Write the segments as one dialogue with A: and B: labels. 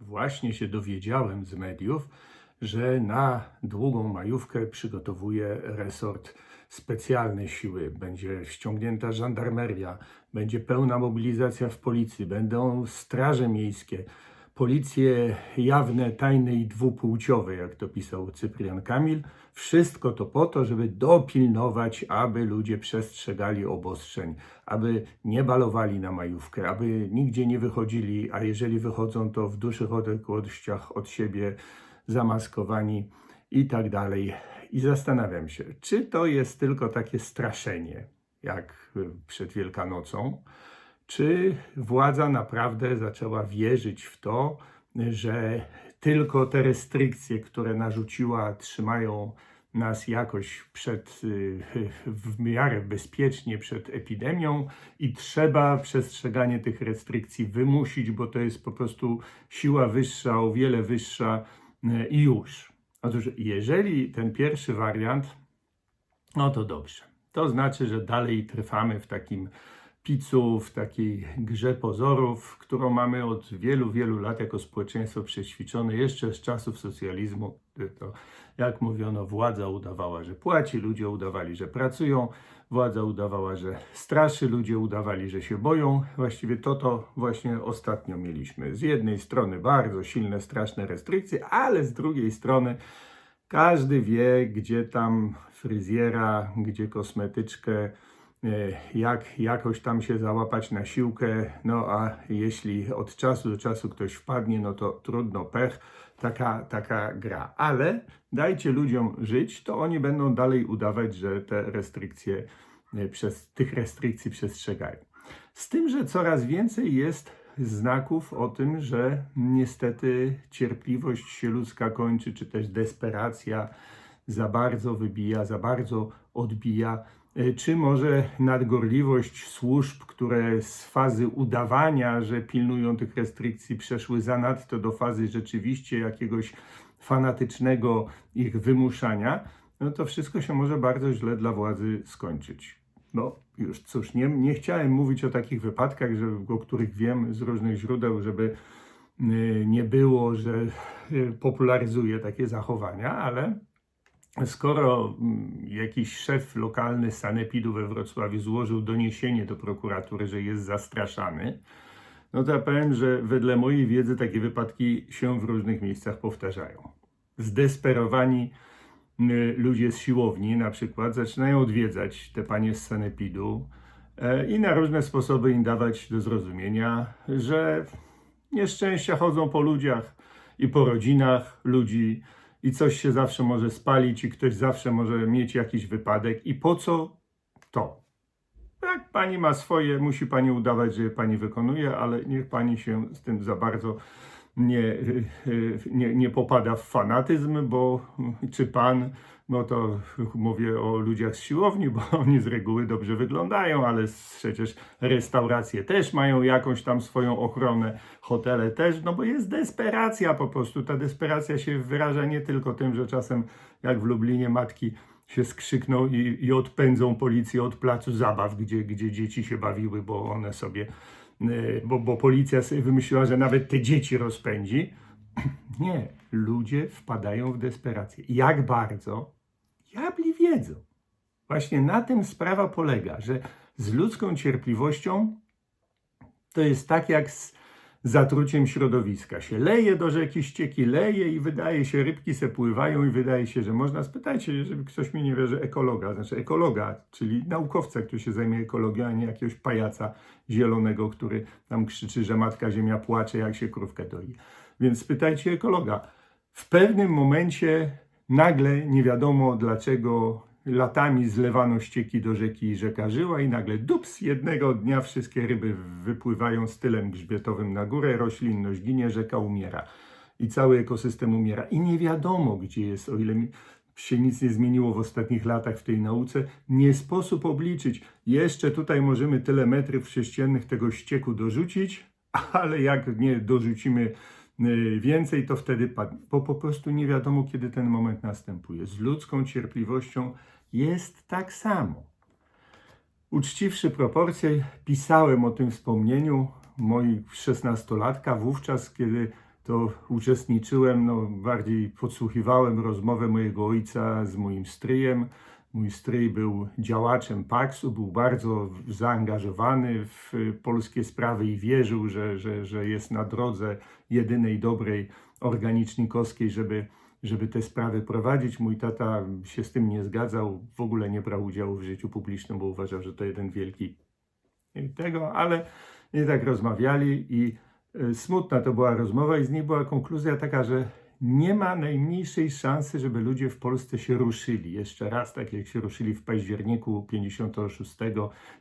A: Właśnie się dowiedziałem z mediów, że na długą majówkę przygotowuje resort specjalne siły. Będzie ściągnięta żandarmeria, będzie pełna mobilizacja w policji, będą straże miejskie, policje jawne, tajne i dwupłciowe, jak to pisał Cyprian Kamil. Wszystko to po to, żeby dopilnować, aby ludzie przestrzegali obostrzeń, aby nie balowali na majówkę, aby nigdzie nie wychodzili, a jeżeli wychodzą, to w dużych odległościach od siebie zamaskowani i tak dalej. I zastanawiam się, czy to jest tylko takie straszenie, jak przed Wielkanocą, czy władza naprawdę zaczęła wierzyć w to, że tylko te restrykcje, które narzuciła, trzymają nas jakoś przed, y, w miarę bezpiecznie przed epidemią i trzeba przestrzeganie tych restrykcji wymusić, bo to jest po prostu siła wyższa, o wiele wyższa y, i już. Otóż jeżeli ten pierwszy wariant, no to dobrze. To znaczy, że dalej trwamy w takim picu, w takiej grze pozorów, którą mamy od wielu, wielu lat jako społeczeństwo przećwiczone, jeszcze z czasów socjalizmu. To, jak mówiono, władza udawała, że płaci, ludzie udawali, że pracują, władza udawała, że straszy, ludzie udawali, że się boją. Właściwie to to właśnie ostatnio mieliśmy. Z jednej strony bardzo silne, straszne restrykcje, ale z drugiej strony każdy wie, gdzie tam fryzjera, gdzie kosmetyczkę, jak jakoś tam się załapać na siłkę, no a jeśli od czasu do czasu ktoś wpadnie, no to trudno, pech, taka, taka gra. Ale dajcie ludziom żyć, to oni będą dalej udawać, że te restrykcje, e, przez, tych restrykcji przestrzegają. Z tym, że coraz więcej jest znaków o tym, że niestety cierpliwość się ludzka kończy, czy też desperacja za bardzo wybija, za bardzo odbija E, czy może nadgorliwość służb, które z fazy udawania, że pilnują tych restrykcji, przeszły zanadto do fazy rzeczywiście jakiegoś fanatycznego ich wymuszania, no to wszystko się może bardzo źle dla władzy skończyć. No już cóż, nie, nie chciałem mówić o takich wypadkach, żeby, o których wiem z różnych źródeł, żeby e, nie było, że e, popularyzuję takie zachowania, ale skoro mm, jakiś szef lokalny sanepidu we Wrocławiu złożył doniesienie do prokuratury, że jest zastraszany, no to ja powiem, że wedle mojej wiedzy takie wypadki się w różnych miejscach powtarzają. Zdesperowani y, ludzie z siłowni na przykład zaczynają odwiedzać te panie z sanepidu e, i na różne sposoby im dawać do zrozumienia, że nieszczęścia chodzą po ludziach i po rodzinach ludzi, i coś się zawsze może spalić i ktoś zawsze może mieć jakiś wypadek. I po co to? Jak pani ma swoje, musi pani udawać, że je pani wykonuje, ale niech pani się z tym za bardzo nie, nie, nie popada w fanatyzm, bo czy pan, no to mówię o ludziach z siłowni, bo oni z reguły dobrze wyglądają, ale przecież restauracje też mają jakąś tam swoją ochronę, hotele też, no bo jest desperacja po prostu. Ta desperacja się wyraża nie tylko tym, że czasem jak w Lublinie matki się skrzykną i, i odpędzą policję od placu zabaw, gdzie, gdzie dzieci się bawiły, bo one sobie Y, bo, bo policja sobie wymyśliła, że nawet te dzieci rozpędzi. Nie, ludzie wpadają w desperację. Jak bardzo? Diabli wiedzą. Właśnie na tym sprawa polega, że z ludzką cierpliwością to jest tak jak z zatruciem środowiska. Się leje do rzeki, ścieki leje i wydaje się, rybki se pływają i wydaje się, że można. Spytajcie, żeby ktoś mi nie wierzy, ekologa, znaczy ekologa, czyli naukowca, który się zajmuje ekologią, a nie jakiegoś pajaca zielonego, który tam krzyczy, że matka ziemia płacze, jak się krówkę doi. Więc spytajcie ekologa. W pewnym momencie nagle nie wiadomo dlaczego latami zlewano ścieki do rzeki i rzeka żyła i nagle dups, jednego dnia wszystkie ryby wypływają stylem grzbietowym na górę, roślinność ginie, rzeka umiera i cały ekosystem umiera. I nie wiadomo, gdzie jest, o ile się nic nie zmieniło w ostatnich latach w tej nauce, nie sposób obliczyć. Jeszcze tutaj możemy tyle metrów sześciennych tego ścieku dorzucić, ale jak nie dorzucimy więcej, to wtedy padnie. Bo po prostu nie wiadomo, kiedy ten moment następuje. Z ludzką cierpliwością jest tak samo. Uczciwszy proporcje, pisałem o tym wspomnieniu moich szesnastolatka, wówczas, kiedy to uczestniczyłem, no bardziej podsłuchiwałem rozmowę mojego ojca z moim stryjem. Mój stryj był działaczem PAKS-u, był bardzo zaangażowany w polskie sprawy i wierzył, że, że, że jest na drodze jedynej dobrej organicznikowskiej, żeby, żeby te sprawy prowadzić. Mój tata się z tym nie zgadzał, w ogóle nie brał udziału w życiu publicznym, bo uważał, że to jeden wielki tego, ale nie tak rozmawiali i e, smutna to była rozmowa i z niej była konkluzja taka, że nie ma najmniejszej szansy, żeby ludzie w Polsce się ruszyli. Jeszcze raz, tak jak się ruszyli w październiku 56,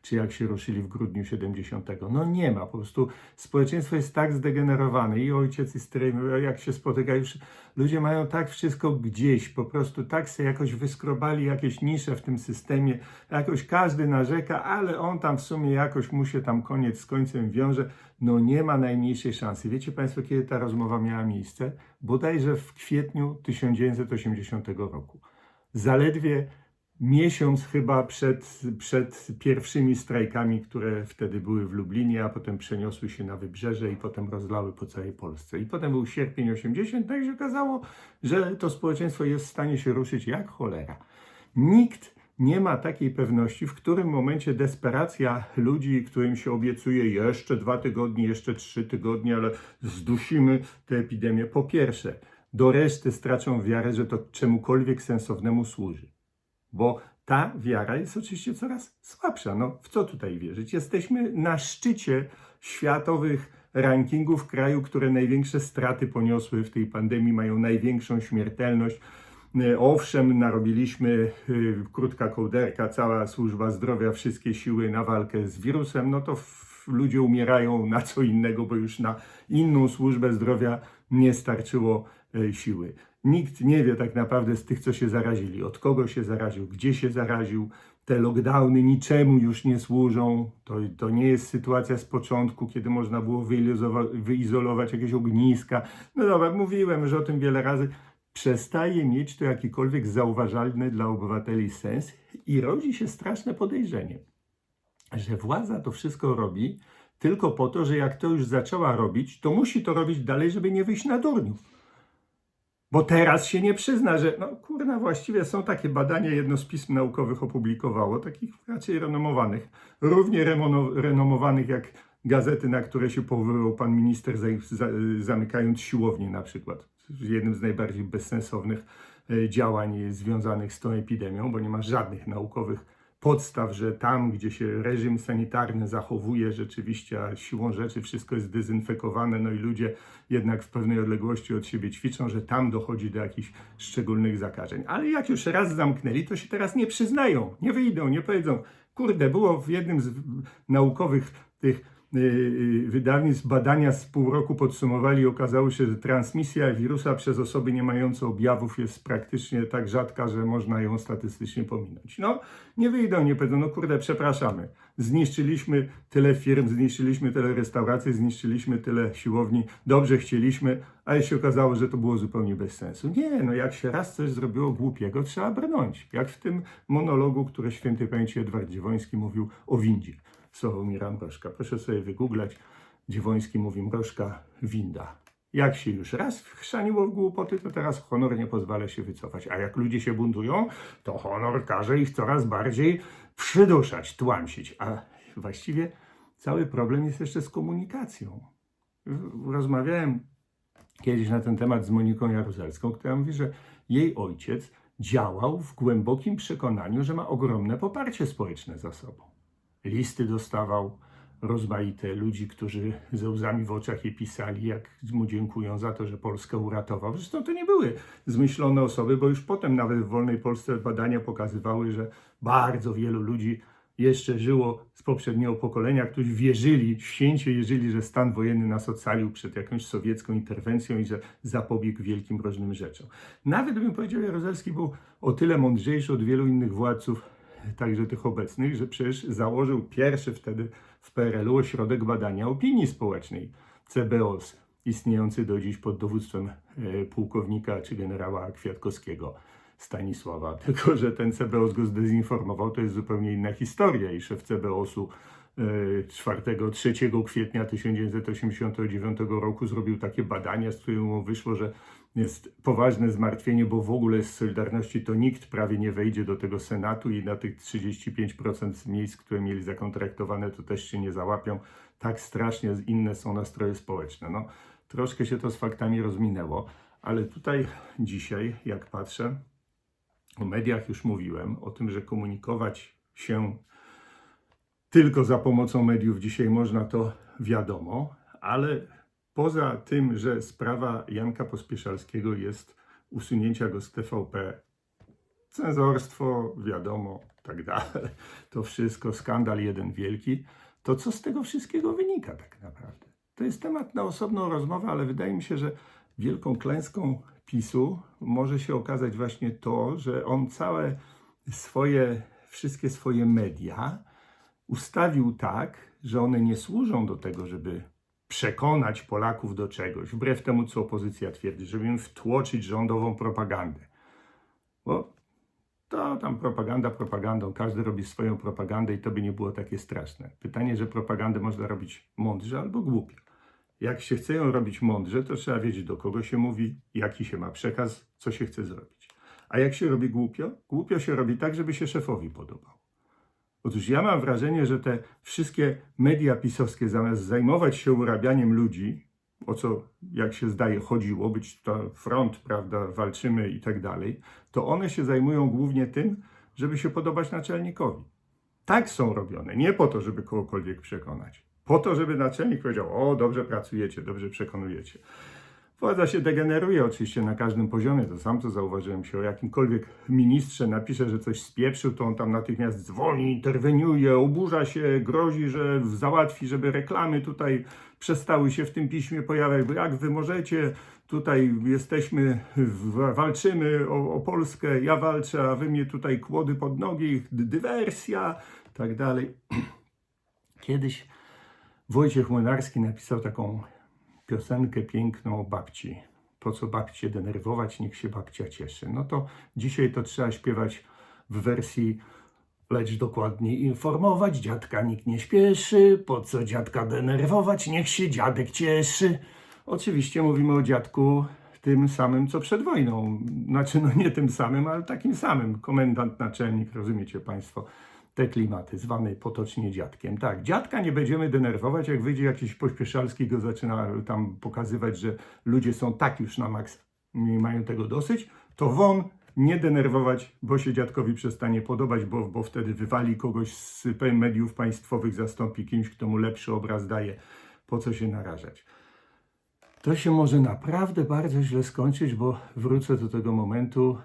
A: czy jak się ruszyli w grudniu 70. No nie ma, po prostu społeczeństwo jest tak zdegenerowane. I ojciec i stryj, jak się spotyka już, ludzie mają tak wszystko gdzieś, po prostu tak sobie jakoś wyskrobali jakieś nisze w tym systemie, jakoś każdy narzeka, ale on tam w sumie jakoś mu się tam koniec z końcem wiąże, no nie ma najmniejszej szansy. Wiecie Państwo, kiedy ta rozmowa miała miejsce? Bodajże w kwietniu 1980 roku. Zaledwie miesiąc chyba przed, przed pierwszymi strajkami, które wtedy były w Lublinie, a potem przeniosły się na wybrzeże i potem rozlały po całej Polsce. I potem był sierpień 80, tak się okazało, że to społeczeństwo jest w stanie się ruszyć jak cholera. Nikt nie ma takiej pewności, w którym momencie desperacja ludzi, którym się obiecuje jeszcze dwa tygodnie, jeszcze trzy tygodnie, ale zdusimy tę epidemię. Po pierwsze, do reszty stracą wiarę, że to czemukolwiek sensownemu służy. Bo ta wiara jest oczywiście coraz słabsza. No, w co tutaj wierzyć? Jesteśmy na szczycie światowych rankingów kraju, które największe straty poniosły w tej pandemii, mają największą śmiertelność. E, Owszem, narobiliśmy y, krótka kołderka, cała służba zdrowia, wszystkie siły na walkę z wirusem, no to ludzie umierają na co innego, bo już na inną służbę zdrowia nie starczyło e, siły. Nikt nie wie tak naprawdę z tych, co się zarazili, od kogo się zaraził, gdzie się zaraził. Te lockdowny niczemu już nie służą. To, to nie jest sytuacja z początku, kiedy można było wyizolować, jakieś ogniska. No dobra, mówiłem że o tym wiele razy przestaje mieć to jakikolwiek zauważalny dla obywateli sens i rodzi się straszne podejrzenie, że władza to wszystko robi tylko po to, że jak to już zaczęła robić, to musi to robić dalej, żeby nie wyjść na durniów. Bo teraz się nie przyzna, że no kurna, właściwie są takie badania, jedno z pism naukowych opublikowało, takich raczej renomowanych, równie renomowanych jak gazety, na które się powoływał pan minister, za, za, zamykając siłownię na przykład jednym z najbardziej bezsensownych e, działań związanych z tą epidemią, bo nie ma żadnych naukowych podstaw, że tam, gdzie się reżim sanitarny zachowuje rzeczywiście, a siłą rzeczy wszystko jest dezynfekowane, no i ludzie jednak w pewnej odległości od siebie ćwiczą, że tam dochodzi do jakichś szczególnych zakażeń. Ale jak już raz zamknęli, to się teraz nie przyznają, nie wyjdą, nie powiedzą, kurde, było w jednym z naukowych tych wydawnictw badania z pół roku podsumowali i okazało się, że transmisja wirusa przez osoby nie mające objawów jest praktycznie tak rzadka, że można ją statystycznie pominąć. No, nie wyjdą, nie powiedzą, no kurde, przepraszamy. Zniszczyliśmy tyle firm, zniszczyliśmy tyle restauracji, zniszczyliśmy tyle siłowni, dobrze chcieliśmy, a się okazało, że to było zupełnie bez sensu. Nie, no jak się raz coś zrobiło głupiego, trzeba brnąć. Jak w tym monologu, który święty pamięci Edward Dziewoński mówił o windzie. Sławomira Mrożka. Proszę sobie wygooglać. Dziewoński mówi Mrożka, winda. Jak się już raz chrzaniło w głupoty, to teraz honor nie pozwala się wycofać. A jak ludzie się buntują, to honor każe ich coraz bardziej przyduszać, tłamsić. A właściwie cały problem jest jeszcze z komunikacją. Rozmawiałem kiedyś na ten temat z Moniką Jaruzelską, która mówi, że jej ojciec działał w głębokim przekonaniu, że ma ogromne poparcie społeczne za sobą listy dostawał rozmaite ludzi, którzy ze łzami w oczach je pisali, jak mu dziękują za to, że Polskę uratował. Zresztą to nie były zmyślone osoby, bo już potem nawet w Wolnej Polsce badania pokazywały, że bardzo wielu ludzi jeszcze żyło z poprzedniego pokolenia, którzy wierzyli, święcie wierzyli, że stan wojenny nas ocalił przed jakąś sowiecką interwencją i że zapobiegł wielkim różnym rzeczom. Nawet bym powiedział, Jaruzelski był o tyle mądrzejszy od wielu innych władców, także tych obecnych, że przecież założył pierwszy wtedy w PRL-u ośrodek badania opinii społecznej, CBOS, istniejący do dziś pod dowództwem e, pułkownika czy generała Kwiatkowskiego. Stanisława, tylko że ten CBOS go zdezinformował, to jest zupełnie inna historia i szef CBOS-u e, 4, 3 kwietnia 1989 roku zrobił takie badania, z mu wyszło, że jest poważne zmartwienie, bo w ogóle z Solidarności to nikt prawie nie wejdzie do tego Senatu i na tych 35% miejsc, które mieli zakontraktowane, to też się nie załapią. Tak strasznie inne są nastroje społeczne. No, troszkę się to z faktami rozminęło, ale tutaj dzisiaj, jak patrzę, o mediach już mówiłem, o tym, że komunikować się tylko za pomocą mediów dzisiaj można, to wiadomo, ale poza tym, że sprawa Janka Pospieszalskiego jest usunięcia go z TVP, cenzorstwo, wiadomo, tak dalej, to wszystko, skandal jeden wielki, to co z tego wszystkiego wynika tak naprawdę? To jest temat na osobną rozmowę, ale wydaje mi się, że wielką klęską PiSu może się okazać właśnie to, że on całe swoje, wszystkie swoje media ustawił tak, że one nie służą do tego, żeby przekonać Polaków do czegoś, wbrew temu, co opozycja twierdzi, żeby im wtłoczyć rządową propagandę. Bo to tam propaganda propagandą, każdy robi swoją propagandę i to by nie było takie straszne. Pytanie, że propagandę można robić mądrze albo głupio. Jak się chce ją robić mądrze, to trzeba wiedzieć, do kogo się mówi, jaki się ma przekaz, co się chce zrobić. A jak się robi głupio? Głupio się robi tak, żeby się szefowi podobał. Otóż ja mam wrażenie, że te wszystkie media pisowskie, zamiast zajmować się urabianiem ludzi, o co, jak się zdaje, chodziło, być to front, prawda, walczymy i tak dalej, to one się zajmują głównie tym, żeby się podobać naczelnikowi. Tak są robione, nie po to, żeby kogokolwiek przekonać. Po to, żeby naczelnik powiedział: O, dobrze pracujecie, dobrze przekonujecie. Władza się degeneruje oczywiście na każdym poziomie, to sam to zauważyłem się, o jakimkolwiek ministrze napisze, że coś spieprzył, to on tam natychmiast dzwoni, interweniuje, oburza się, grozi, że załatwi, żeby reklamy tutaj przestały się w tym piśmie pojawiać, jak wy możecie, tutaj jesteśmy, walczymy o, o Polskę, ja walczę, a wy mnie tutaj kłody pod nogi, dy- dywersja, tak dalej. Kiedyś Wojciech Młynarski napisał taką piosenkę piękną o babci. Po co babcię denerwować, niech się babcia cieszy. No to dzisiaj to trzeba śpiewać w wersji lecz dokładniej informować, dziadka nikt nie śpieszy, po co dziadka denerwować, niech się dziadek cieszy. Oczywiście mówimy o dziadku tym samym, co przed wojną. Znaczy, no nie tym samym, ale takim samym. Komendant, naczelnik, rozumiecie Państwo te klimaty, zwany potocznie dziadkiem. Tak, dziadka nie będziemy denerwować, jak wyjdzie jakiś pośpieszalski, go zaczyna tam pokazywać, że ludzie są tak już na maks, nie mają tego dosyć, to won nie denerwować, bo się dziadkowi przestanie podobać, bo, bo wtedy wywali kogoś z mediów państwowych, zastąpi kimś, kto mu lepszy obraz daje. Po co się narażać? To się może naprawdę bardzo źle skończyć, bo wrócę do tego momentu.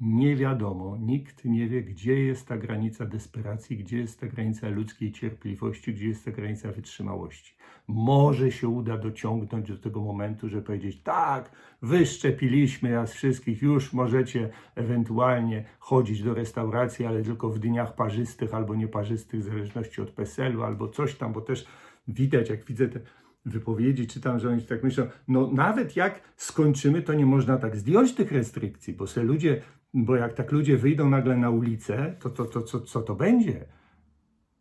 A: Nie wiadomo, nikt nie wie, gdzie jest ta granica desperacji, gdzie jest ta granica ludzkiej cierpliwości, gdzie jest ta granica wytrzymałości. Może się uda dociągnąć do tego momentu, że powiedzieć: tak, wyszczepiliśmy nas wszystkich, już możecie ewentualnie chodzić do restauracji, ale tylko w dniach parzystych albo nieparzystych, w zależności od PESEL-u albo coś tam, bo też widać, jak widzę te wypowiedzi, czytam, że oni tak myślą, no nawet jak skończymy, to nie można tak zdjąć tych restrykcji, bo se ludzie, bo jak tak ludzie wyjdą nagle na ulicę, to, to, to, co, co to będzie?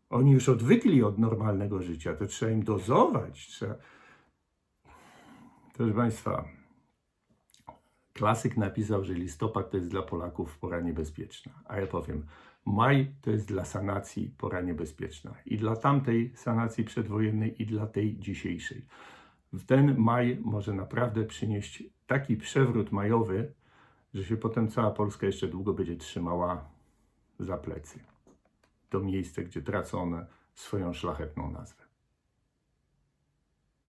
A: Oni już odwykli od normalnego życia, to trzeba im dozować. Trzeba... Proszę Państwa, klasyk napisał, że listopad to jest dla Polaków pora niebezpieczna, a ja powiem, maj to jest dla sanacji pora niebezpieczna. I dla tamtej sanacji przedwojennej, i dla tej dzisiejszej. W ten maj może naprawdę przynieść taki przewrót majowy, że się potem cała Polska jeszcze długo będzie trzymała za plecy. To miejsce, gdzie tracą one swoją szlachetną nazwę.